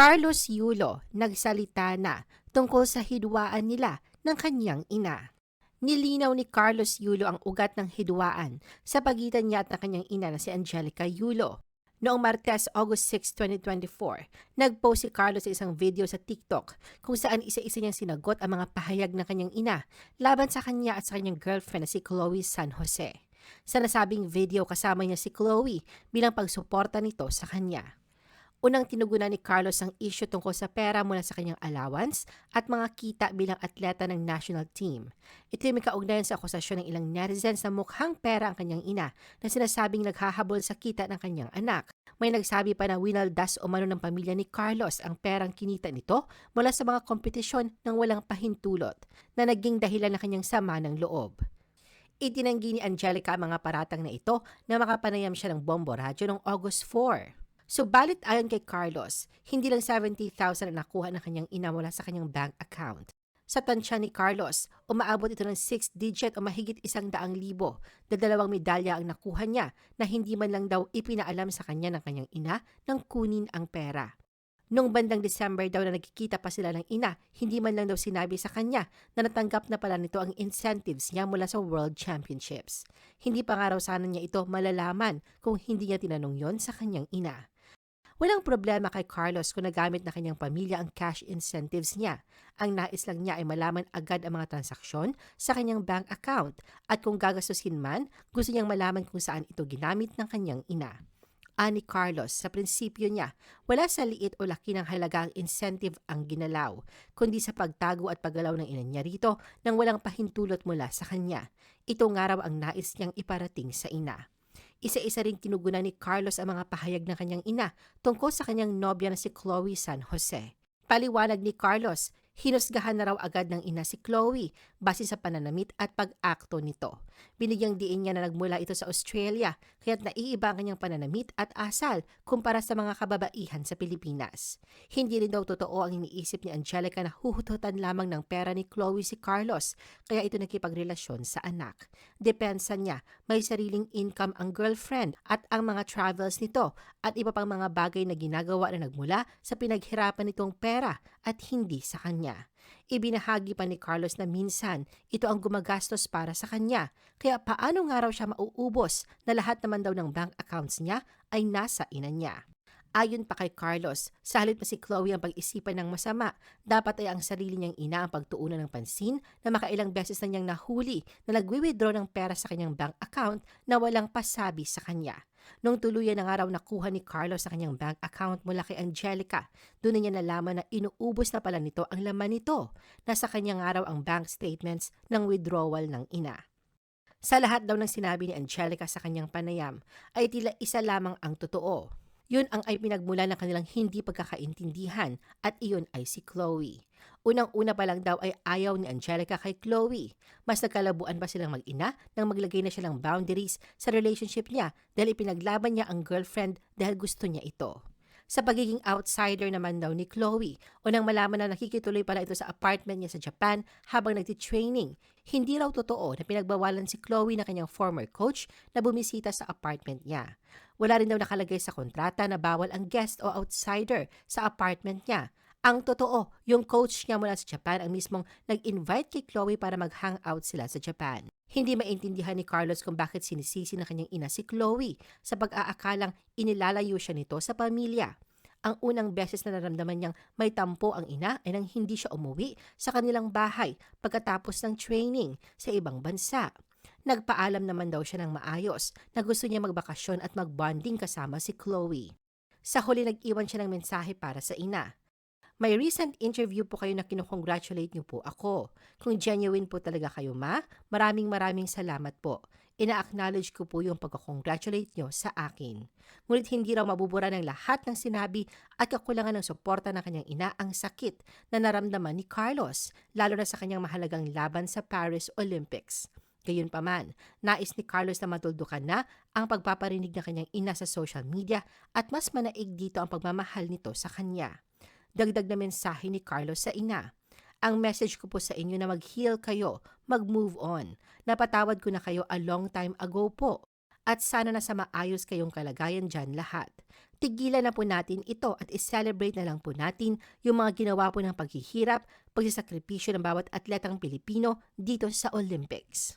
Carlos Yulo nagsalita na tungkol sa hidwaan nila ng kanyang ina. Nilinaw ni Carlos Yulo ang ugat ng hidwaan sa pagitan niya at ng kanyang ina na si Angelica Yulo. Noong Martes, August 6, 2024, nag-post si Carlos sa isang video sa TikTok kung saan isa-isa niyang sinagot ang mga pahayag ng kanyang ina laban sa kanya at sa kanyang girlfriend na si Chloe San Jose. Sa nasabing video kasama niya si Chloe bilang pagsuporta nito sa kanya. Unang tinugunan ni Carlos ang isyu tungkol sa pera mula sa kanyang allowance at mga kita bilang atleta ng national team. Ito ay may kaugnayan sa akusasyon ng ilang netizens na mukhang pera ang kanyang ina na sinasabing naghahabol sa kita ng kanyang anak. May nagsabi pa na winaldas o mano ng pamilya ni Carlos ang perang kinita nito mula sa mga kompetisyon ng walang pahintulot na naging dahilan ng kanyang sama ng loob. Itinanggi ni Angelica ang mga paratang na ito na makapanayam siya ng bombo radyo noong August 4. Subalit ayon kay Carlos, hindi lang 70,000 ang nakuha ng kanyang ina mula sa kanyang bank account. Sa tansya ni Carlos, umaabot ito ng 6 digit o mahigit isang daang libo na dalawang medalya ang nakuha niya na hindi man lang daw ipinaalam sa kanya ng kanyang ina nang kunin ang pera. Noong bandang December daw na nagkikita pa sila ng ina, hindi man lang daw sinabi sa kanya na natanggap na pala nito ang incentives niya mula sa World Championships. Hindi pa nga raw sana niya ito malalaman kung hindi niya tinanong yon sa kanyang ina. Walang problema kay Carlos kung nagamit na kanyang pamilya ang cash incentives niya. Ang nais lang niya ay malaman agad ang mga transaksyon sa kanyang bank account at kung gagastusin man, gusto niyang malaman kung saan ito ginamit ng kanyang ina. Ani Carlos, sa prinsipyo niya, wala sa liit o laki ng halaga ang incentive ang ginalaw, kundi sa pagtago at paggalaw ng ina niya rito nang walang pahintulot mula sa kanya. Ito nga raw ang nais niyang iparating sa ina. Isa-isa ring tinugunan ni Carlos ang mga pahayag ng kanyang ina tungkol sa kanyang nobya na si Chloe San Jose. Paliwanag ni Carlos, hinusgahan na raw agad ng ina si Chloe base sa pananamit at pag-akto nito. Binigyang diin niya na nagmula ito sa Australia kaya't naiiba ang kanyang pananamit at asal kumpara sa mga kababaihan sa Pilipinas. Hindi rin daw totoo ang iniisip ni Angelica na huhututan lamang ng pera ni Chloe si Carlos kaya ito nakipagrelasyon sa anak. Depensa niya, may sariling income ang girlfriend at ang mga travels nito at iba pang mga bagay na ginagawa na nagmula sa pinaghirapan nitong pera at hindi sa kanya. Ibinahagi pa ni Carlos na minsan ito ang gumagastos para sa kanya, kaya paano nga raw siya mauubos na lahat naman daw ng bank accounts niya ay nasa ina niya. Ayon pa kay Carlos, sa halip pa si Chloe ang pag-isipan ng masama, dapat ay ang sarili niyang ina ang pagtuunan ng pansin na makailang beses na niyang nahuli na nagwi-withdraw ng pera sa kanyang bank account na walang pasabi sa kanya. Nung tuluyan ng araw nakuha ni Carlos sa kanyang bank account mula kay Angelica, doon niya nalaman na inuubos na pala nito ang laman nito. Nasa kanyang araw ang bank statements ng withdrawal ng ina. Sa lahat daw ng sinabi ni Angelica sa kanyang panayam, ay tila isa lamang ang totoo. Yun ang ay pinagmula ng kanilang hindi pagkakaintindihan at iyon ay si Chloe. Unang-una pa lang daw ay ayaw ni Angelica kay Chloe. Mas nagkalabuan pa silang mag-ina nang maglagay na siya ng boundaries sa relationship niya dahil ipinaglaban niya ang girlfriend dahil gusto niya ito sa pagiging outsider naman daw ni Chloe o nang malaman na nakikituloy pala ito sa apartment niya sa Japan habang nagti-training. Hindi raw totoo na pinagbawalan si Chloe na kanyang former coach na bumisita sa apartment niya. Wala rin daw nakalagay sa kontrata na bawal ang guest o outsider sa apartment niya. Ang totoo, yung coach niya mula sa Japan ang mismong nag-invite kay Chloe para mag-hangout sila sa Japan. Hindi maintindihan ni Carlos kung bakit sinisisi ng kanyang ina si Chloe sa pag-aakalang inilalayo siya nito sa pamilya. Ang unang beses na naramdaman niyang may tampo ang ina ay nang hindi siya umuwi sa kanilang bahay pagkatapos ng training sa ibang bansa. Nagpaalam naman daw siya ng maayos na gusto niya magbakasyon at magbonding kasama si Chloe. Sa huli nag-iwan siya ng mensahe para sa ina. May recent interview po kayo na kinukongratulate niyo po ako. Kung genuine po talaga kayo ma, maraming maraming salamat po. Ina-acknowledge ko po yung pagkakongratulate niyo sa akin. Ngunit hindi raw mabubura ng lahat ng sinabi at kakulangan ng suporta ng kanyang ina ang sakit na naramdaman ni Carlos, lalo na sa kanyang mahalagang laban sa Paris Olympics. Gayunpaman, nais ni Carlos na matuldukan na ang pagpaparinig ng kanyang ina sa social media at mas manaig dito ang pagmamahal nito sa kanya. Dagdag na mensahe ni Carlos sa ina. Ang message ko po sa inyo na mag-heal kayo, mag-move on. Napatawad ko na kayo a long time ago po. at sana nasa maayos kayong kalagayan dyan lahat. Tigilan na po natin ito at i-celebrate na lang po natin yung mga ginawa po ng paghihirap, pagsasakripisyo ng bawat atletang Pilipino dito sa Olympics.